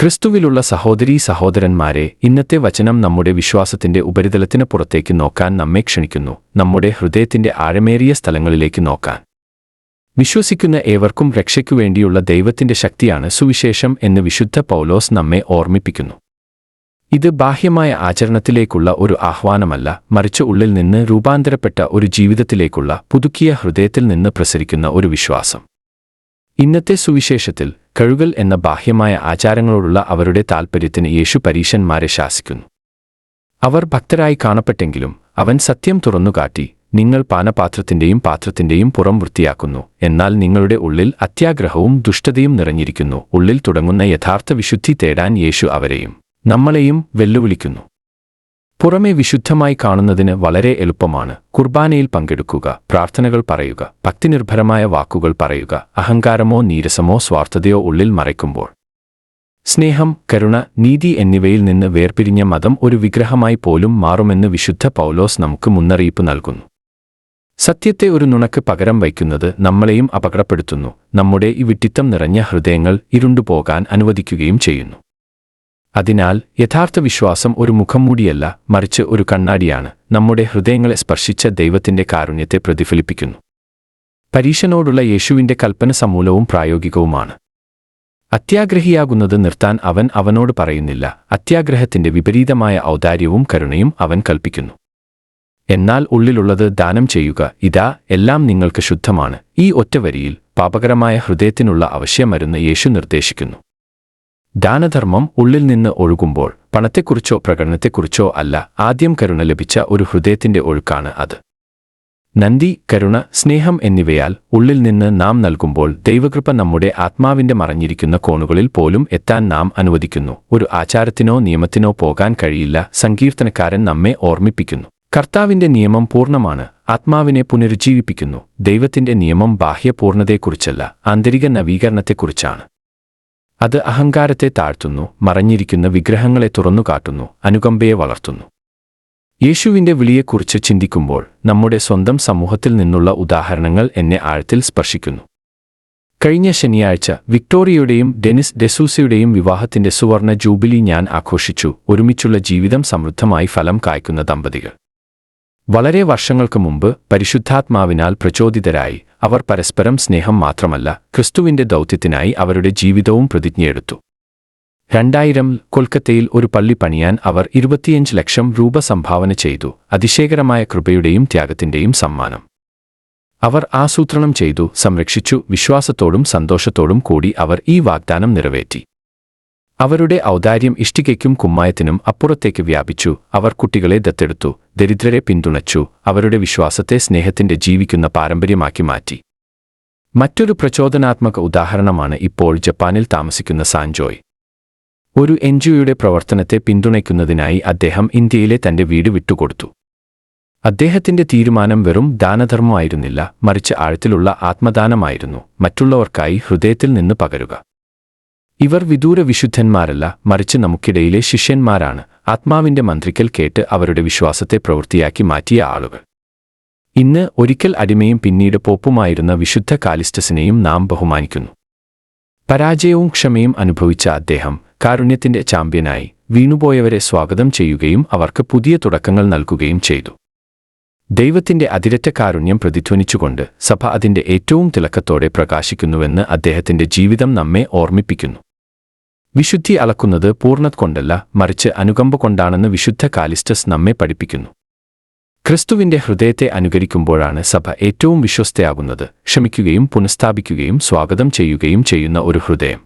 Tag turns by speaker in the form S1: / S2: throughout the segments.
S1: ക്രിസ്തുവിലുള്ള സഹോദരീ സഹോദരന്മാരെ ഇന്നത്തെ വചനം നമ്മുടെ വിശ്വാസത്തിന്റെ ഉപരിതലത്തിന് പുറത്തേക്ക് നോക്കാൻ നമ്മെ ക്ഷണിക്കുന്നു. നമ്മുടെ ഹൃദയത്തിന്റെ ആഴമേറിയ സ്ഥലങ്ങളിലേക്ക് നോക്കാൻ. വിശ്വസിക്കുന്ന ഏവർക്കും രക്ഷയ്ക്കു വേണ്ടിയുള്ള ദൈവത്തിന്റെ ശക്തിയാണ് സുവിശേഷം എന്ന് വിശുദ്ധ പൗലോസ് നമ്മെ ഓർമ്മിപ്പിക്കുന്നു. ഇത് ബാഹ്യമായ ആചരണത്തിലേക്കുള്ള ഒരു ആഹ്വാനമല്ല മറിച്ച് ഉള്ളിൽ നിന്ന് രൂപാന്തരപ്പെട്ട ഒരു ജീവിതത്തിലേക്കുള്ള പുതുക്കിയ ഹൃദയത്തിൽ നിന്ന് പ്രസരിക്കുന്ന ഒരു വിശ്വാസം. ഇന്നത്തെ സുവിശേഷത്തിൽ കഴുകൽ എന്ന ബാഹ്യമായ ആചാരങ്ങളോടുള്ള അവരുടെ താൽപ്പര്യത്തിന് യേശു പരീശന്മാരെ ശാസിക്കുന്നു. അവർ ഭക്തരായി കാണപ്പെട്ടെങ്കിലും അവൻ സത്യം തുറന്നുകാട്ടി നിങ്ങൾ പാനപാത്രത്തിന്റെയും പാത്രത്തിന്റെയും പുറം വൃത്തിയാക്കുന്നു എന്നാൽ നിങ്ങളുടെ ഉള്ളിൽ അത്യാഗ്രഹവും ദുഷ്ടതയും നിറഞ്ഞിരിക്കുന്നു ഉള്ളിൽ തുടങ്ങുന്ന യഥാർത്ഥ വിശുദ്ധി തേടാൻ യേശു അവരെയും നമ്മളെയും വെല്ലുവിളിക്കുന്നു. പുറമെ വിശുദ്ധമായി കാണുന്നതിന് വളരെ എളുപ്പമാണ്. കുർബാനയിൽ പങ്കെടുക്കുക പ്രാർത്ഥനകൾ പറയുക ഭക്തിനിർഭരമായ വാക്കുകൾ പറയുക അഹങ്കാരമോ നീരസമോ സ്വാർത്ഥതയോ ഉള്ളിൽ മറയ്ക്കുമ്പോൾ. സ്നേഹം കരുണ നീതി എന്നിവയിൽ നിന്ന് വേർപിരിഞ്ഞ മതം ഒരു വിഗ്രഹമായി പോലും മാറുമെന്ന് വിശുദ്ധ പൗലോസ് നമുക്ക് മുന്നറിയിപ്പ് നൽകുന്നു. സത്യത്തെ ഒരു നുണക്ക് പകരം വയ്ക്കുന്നത് നമ്മളെയും അപകടപ്പെടുത്തുന്നു നമ്മുടെ ഈ വിട്ടിത്തം നിറഞ്ഞ ഹൃദയങ്ങൾ ഇരുണ്ടുപോകാൻ അനുവദിക്കുകയും ചെയ്യുന്നു. അതിനാൽ യഥാർത്ഥ വിശ്വാസം ഒരു മുഖംമൂടിയല്ല മറിച്ച് ഒരു കണ്ണാടിയാണ്. നമ്മുടെ ഹൃദയങ്ങളെ സ്പർശിച്ച ദൈവത്തിന്റെ കാരുണ്യത്തെ പ്രതിഫലിപ്പിക്കുന്നു. പരീശനോടുള്ള യേശുവിന്റെ കൽപ്പന സമൂലവും പ്രായോഗികവുമാണ്. അത്യാഗ്രഹിയാകുന്നത് നിർത്താൻ അവൻ അവനോട് പറയുന്നില്ല. അത്യാഗ്രഹത്തിന്റെ വിപരീതമായ ഔദാര്യവും കരുണയും അവൻ കൽപ്പിക്കുന്നു. എന്നാൽ ഉള്ളിലുള്ളത് ദാനം ചെയ്യുക ഇതാ എല്ലാം നിങ്ങൾക്ക് ശുദ്ധമാണ്. ഈ ഒറ്റവരിയിൽ പാപകരമായ ഹൃദയത്തിനുള്ള അവശ്യമരുന്ന് യേശു നിർദ്ദേശിക്കുന്നു. ദാനധർമ്മം ഉള്ളിൽ നിന്ന് ഒഴുകുമ്പോൾ പണത്തെക്കുറിച്ചോ പ്രകടനത്തെക്കുറിച്ചോ അല്ല ആദ്യം കരുണ ലഭിച്ച ഒരു ഹൃദയത്തിന്റെ ഒഴുക്കാണ് അത്. നന്ദി കരുണ സ്നേഹം എന്നിവയാൽ ഉള്ളിൽ നിന്ന് നാം നൽകുമ്പോൾ ദൈവകൃപ നമ്മുടെ ആത്മാവിന്റെ മറഞ്ഞിരിക്കുന്ന കോണുകളിൽ പോലും എത്താൻ നാം അനുവദിക്കുന്നു. ഒരു ആചാരത്തിനോ നിയമത്തിനോ പോകാൻ കഴിയില്ല സങ്കീർത്തനക്കാരൻ നമ്മെ ഓർമ്മിപ്പിക്കുന്നു. കർത്താവിന്റെ നിയമം പൂർണമാണ് ആത്മാവിനെ പുനരുജ്ജീവിപ്പിക്കുന്നു. ദൈവത്തിന്റെ നിയമം ബാഹ്യപൂർണതയെക്കുറിച്ചല്ല ആന്തരിക നവീകരണത്തെക്കുറിച്ചാണ്. അത് അഹങ്കാരത്തെ താഴ്ത്തുന്നു മറഞ്ഞിരിക്കുന്ന വിഗ്രഹങ്ങളെ തുറന്നുകാട്ടുന്നു അനുകമ്പയെ വളർത്തുന്നു. യേശുവിന്റെ വിളിയെക്കുറിച്ച് ചിന്തിക്കുമ്പോൾ നമ്മുടെ സ്വന്തം സമൂഹത്തിൽ നിന്നുള്ള ഉദാഹരണങ്ങൾ എന്നെ ആഴത്തിൽ സ്പർശിക്കുന്നു. കഴിഞ്ഞ ശനിയാഴ്ച വിക്ടോറിയയുടെയും ഡെനിസ് ഡെസൂസയുടെയും വിവാഹത്തിന്റെ സുവർണ ജൂബിലി ഞാൻ ആഘോഷിച്ചു ഒരുമിച്ചുള്ള ജീവിതം സമൃദ്ധമായി ഫലം കായ്ക്കുന്ന ദമ്പതികൾ. വളരെ വർഷങ്ങൾക്ക് മുമ്പ് പരിശുദ്ധാത്മാവിനാൽ പ്രചോദിതരായി അവർ പരസ്പരം സ്നേഹം മാത്രമല്ല ക്രിസ്തുവിന്റെ ദൗത്യത്തിനായി അവരുടെ ജീവിതവും പ്രതിജ്ഞയെടുത്തു രണ്ടായിരം കൊൽക്കത്തയിൽ ഒരു പള്ളി പണിയാൻ അവർ ഇരുപത്തിയഞ്ച് ലക്ഷം രൂപ സംഭാവന ചെയ്തു അതിശയകരമായ കൃപയുടെയും ത്യാഗത്തിന്റെയും സമ്മാനം. അവർ ആസൂത്രണം ചെയ്തു സംരക്ഷിച്ചു വിശ്വാസത്തോടും സന്തോഷത്തോടും കൂടി അവർ ഈ വാഗ്ദാനം നിറവേറ്റി. അവരുടെ ഔദാര്യം ഇഷ്ടികയ്ക്കും കുമ്മായത്തിനും അപ്പുറത്തേക്ക് വ്യാപിച്ചു. അവർ കുട്ടികളെ ദത്തെടുത്തു ദരിദ്രരെ പിന്തുണച്ചു അവരുടെ വിശ്വാസത്തെ സ്നേഹത്തിന്റെ ജീവിക്കുന്ന പാരമ്പര്യമാക്കി മാറ്റി. മറ്റൊരു പ്രചോദനാത്മക ഉദാഹരണമാണ് ഇപ്പോൾ ജപ്പാനിൽ താമസിക്കുന്ന സാൻജോയ്. ഒരു എൻ എൻജിഒയുടെ പ്രവർത്തനത്തെ പിന്തുണയ്ക്കുന്നതിനായി അദ്ദേഹം ഇന്ത്യയിലെ തന്റെ വീട് വിട്ടുകൊടുത്തു. അദ്ദേഹത്തിന്റെ തീരുമാനം വെറും ദാനധർമ്മമായിരുന്നില്ല മറിച്ച് ആഴത്തിലുള്ള ആത്മദാനമായിരുന്നു. മറ്റുള്ളവർക്കായി ഹൃദയത്തിൽ നിന്ന് പകരുക. ഇവർ വിദൂര വിശുദ്ധന്മാരല്ല മറിച്ച് നമുക്കിടയിലെ ശിഷ്യന്മാരാണ്. ആത്മാവിന്റെ മന്ത്രിക്കൽ കേട്ട് അവരുടെ വിശ്വാസത്തെ പ്രവൃത്തിയാക്കി മാറ്റിയ ആളുകൾ. ഇന്ന് ഒരിക്കൽ അടിമയും പിന്നീട് പോപ്പുമായിരുന്ന വിശുദ്ധ കാലിസ്റ്റസിനെയും നാം ബഹുമാനിക്കുന്നു. പരാജയവും ക്ഷമയും അനുഭവിച്ച അദ്ദേഹം കാരുണ്യത്തിന്റെ ചാമ്പ്യനായി വീണുപോയവരെ സ്വാഗതം ചെയ്യുകയും അവർക്ക് പുതിയ തുടക്കങ്ങൾ നൽകുകയും ചെയ്തു. ദൈവത്തിന്റെ അതിരറ്റ കാരുണ്യം പ്രതിധ്വനിച്ചുകൊണ്ട് സഭ അതിന്റെ ഏറ്റവും തിളക്കത്തോടെ പ്രകാശിക്കുന്നുവെന്ന് അദ്ദേഹത്തിന്റെ ജീവിതം നമ്മെ ഓർമ്മിപ്പിക്കുന്നു. വിശുദ്ധി അളക്കുന്നത് പൂർണത കൊണ്ടല്ല മറിച്ച് അനുകമ്പ കൊണ്ടാണെന്ന് വിശുദ്ധ കാലിസ്റ്റസ് നമ്മെ പഠിപ്പിക്കുന്നു. ക്രിസ്തുവിന്റെ ഹൃദയത്തെ അനുകരിക്കുമ്പോഴാണ് സഭ ഏറ്റവും വിശ്വസ്തയാകുന്നത്. ക്ഷമിക്കുകയും പുനഃസ്ഥാപിക്കുകയും സ്വാഗതം ചെയ്യുകയും ചെയ്യുന്ന ഒരു ഹൃദയം.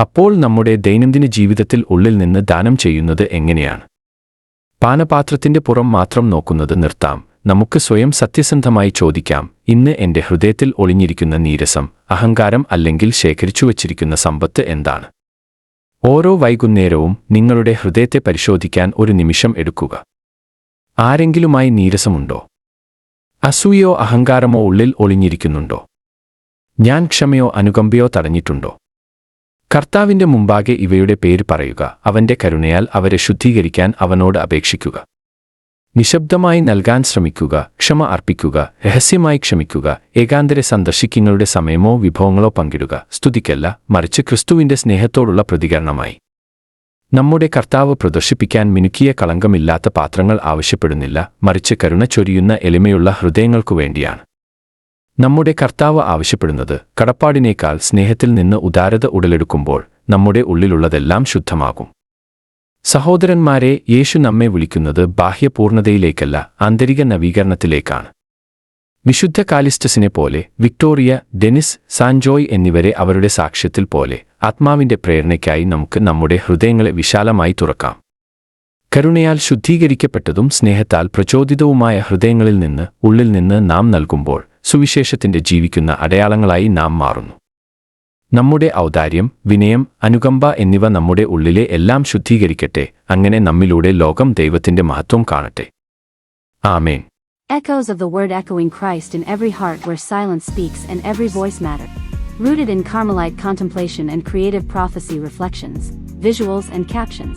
S1: അപ്പോൾ നമ്മുടെ ദൈനംദിന ജീവിതത്തിൽ ഉള്ളിൽ നിന്ന് ദാനം ചെയ്യുന്നത് എങ്ങനെയാണ്? പാനപാത്രത്തിന്റെ പുറം മാത്രം നോക്കുന്നത് നിർത്താം. നമുക്ക് സ്വയം സത്യസന്ധമായി ചോദിക്കാം ഇന്ന് എന്റെ ഹൃദയത്തിൽ ഒളിഞ്ഞിരിക്കുന്ന നീരസം അഹങ്കാരം അല്ലെങ്കിൽ ശേഖരിച്ചു വച്ചിരിക്കുന്ന സമ്പത്ത് എന്താണ്? ഓരോ വൈകുന്നേരവും നിങ്ങളുടെ ഹൃദയത്തെ പരിശോധിക്കാൻ ഒരു നിമിഷം എടുക്കുക. ആരെങ്കിലുമായി നീരസമുണ്ടോ? അസൂയോ അഹങ്കാരമോ ഉള്ളിൽ ഒളിഞ്ഞിരിക്കുന്നുണ്ടോ? ഞാൻ ക്ഷമയോ അനുകമ്പയോ തടഞ്ഞിട്ടുണ്ടോ? കർത്താവിന്റെ മുമ്പാകെ ഇവയുടെ പേര് പറയുക അവന്റെ കരുണയാൽ അവരെ ശുദ്ധീകരിക്കാൻ അവനോട് അപേക്ഷിക്കുക. നിശബ്ദമായി നൽകാൻ ശ്രമിക്കുക ക്ഷമ അർപ്പിക്കുക രഹസ്യമായി ക്ഷമിക്കുക ഏകാന്തരെ സന്ദർശിക്കുന്നവരുടെ സമയമോ വിഭവങ്ങളോ പങ്കിടുക സ്തുതിക്കല്ല മറിച്ച് ക്രിസ്തുവിന്റെ സ്നേഹത്തോടുള്ള പ്രതികരണമായി. നമ്മുടെ കർത്താവ് പ്രദർശിപ്പിക്കാൻ മിനുക്കിയ കളങ്കമില്ലാത്ത പാത്രങ്ങൾ ആവശ്യപ്പെടുന്നില്ല മറിച്ച് കരുണ ചൊരിയുന്ന എളിമയുള്ള ഹൃദയങ്ങൾക്കു വേണ്ടിയാണ്. നമ്മുടെ കർത്താവ് ആവശ്യപ്പെടുന്നത് കടപ്പാടിനേക്കാൾ സ്നേഹത്തിൽ നിന്ന് ഉദാരത ഉടലെടുക്കുമ്പോൾ നമ്മുടെ ഉള്ളിലുള്ളതെല്ലാം ശുദ്ധമാകും. സഹോദരന്മാരെ യേശു നമ്മെ വിളിക്കുന്നത് ബാഹ്യപൂർണതയിലേക്കല്ല ആന്തരിക നവീകരണത്തിലേക്കാണ്. വിശുദ്ധ കാലിസ്റ്റസിനെ പോലെ വിക്ടോറിയ ഡെനിസ് സാൻജോയ് എന്നിവരെ അവരുടെ സാക്ഷ്യത്തിൽ പോലെ ആത്മാവിന്റെ പ്രേരണയ്ക്കായി നമുക്ക് നമ്മുടെ ഹൃദയങ്ങളെ വിശാലമായി തുറക്കാം. കരുണയാൽ ശുദ്ധീകരിക്കപ്പെട്ടതും സ്നേഹത്താൽ പ്രചോദിതവുമായ ഹൃദയങ്ങളിൽ നിന്ന് ഉള്ളിൽ നിന്ന് നാം നൽകുമ്പോൾ സുവിശേഷത്തിന്റെ ജീവിക്കുന്ന അടയാളങ്ങളായി നാം മാറുന്നു. നമ്മുടെ ഔദാര്യം വിനയം അനുകമ്പ എന്നിവ നമ്മുടെ ഉള്ളിലെ എല്ലാം ശുദ്ധീകരിക്കട്ടെ അങ്ങനെ നമ്മിലൂടെ ലോകം ദൈവത്തിന്റെ മഹത്വം കാണട്ടെ ആമേൻ
S2: Echoes of the word echoing Christ in every heart where silence speaks and every voice matter. Rooted in Carmelite contemplation and creative prophecy reflections, visuals and captions.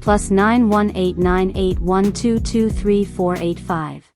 S2: plus 918981223485.